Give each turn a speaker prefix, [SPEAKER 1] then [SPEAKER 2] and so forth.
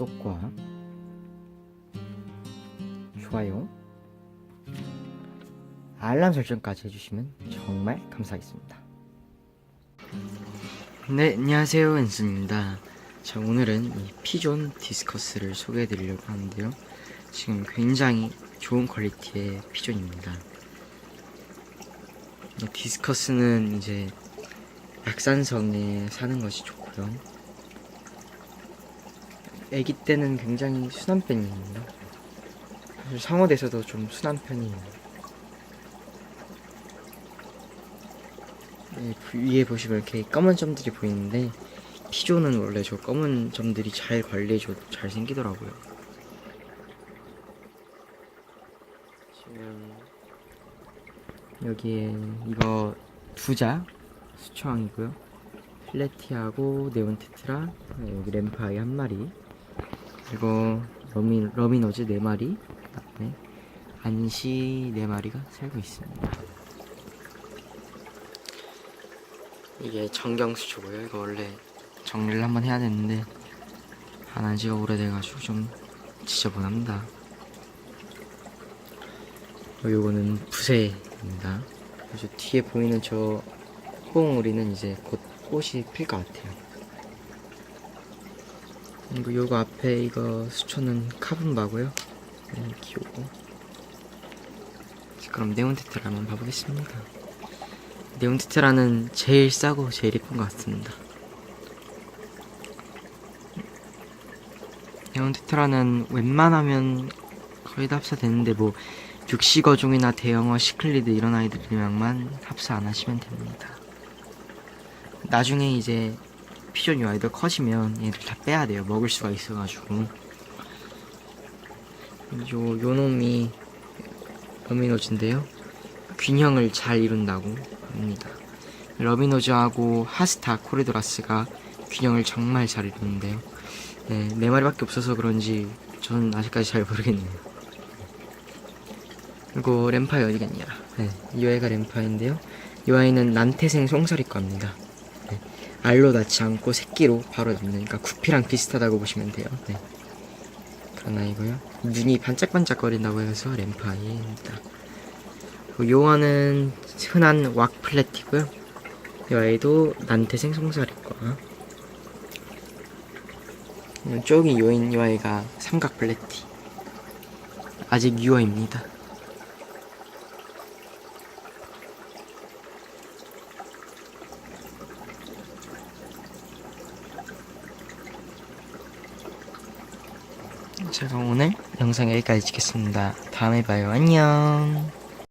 [SPEAKER 1] 구독과 좋아요, 알람 설정까지 해주시면 정말 감사하겠습니다. 네, 안녕하세요. 앤슨입니다. 자, 오늘은 이 피존 디스커스를 소개해 드리려고 하는데요. 지금 굉장히 좋은 퀄리티의 피존입니다. 이 디스커스는 이제 약산성에 사는 것이 좋고요. 아기 때는 굉장히 순한. 사실 상어대에서도 좀 순한 편이에요. 네, 부- 위에 보시면 이렇게 검은 점들이 보이는데 피조는 원래 저 검은 점들이 잘 관리해줘도 잘 생기더라고요. 지금 여기에 이거 두자 수초왕이고요. 플래티하고 네온테트라 네, 여기 램파이 한 마리 그리고 러미, 러미노즈 네 마리 그다음에 안시 네 마리가 살고 있습니다. 이게 정경수초고요. 이거 원래 정리를 한번 해야 되는데 안한 지가 오래돼가지고 좀 지저분합니다. 어, 요거는 부세입니다. 저 뒤에 보이는 저 호응우리는 이제 곧 꽃이 필 것 같아요. 그리고 요거 앞에 이거 수초는 카분바고요. 네, 귀여고. 그럼 네온테트라 한번 봐보겠습니다. 네온테트라는 제일 싸고 제일 예쁜 것 같습니다. 네온테트라는 웬만하면 거의 다 합사되는데 뭐 육식어종이나 대형어 시클리드 이런 아이들이랑만 합사 안 하시면 됩니다. 나중에 이제 피존 요 아이들 커지면 얘들 다 빼야 돼요. 먹을 수가 있어가지고. 요, 요 놈이 러미노즈인데요. 균형을 잘 이룬다고 합니다. 러미노즈하고 하스타 코리도라스가 균형을 정말 잘 이루는데요. 네, 네 마리밖에 없어서 그런지 저는 아직까지 잘 모르겠네요. 그리고 램파이 어디 갔냐? 네, 이 아이가 램파인데요. 이 아이는 난태생 송사리과입니다. 네, 알로 낳지 않고 새끼로 바로 낳는, 그러니까 구피랑 비슷하다고 보시면 돼요. 네. 그런 아이고요. 눈이 반짝반짝거린다고 해서 램파이입니다. 그리고 요 아는 흔한 왁 플래티고요. 이 아이도 난태생 송사리과. 쪽이 요인 이 아이가 삼각 플래티. 아직 유아입니다. 자 그럼 오늘 영상 여기까지 찍겠습니다. 다음에 봐요. 안녕.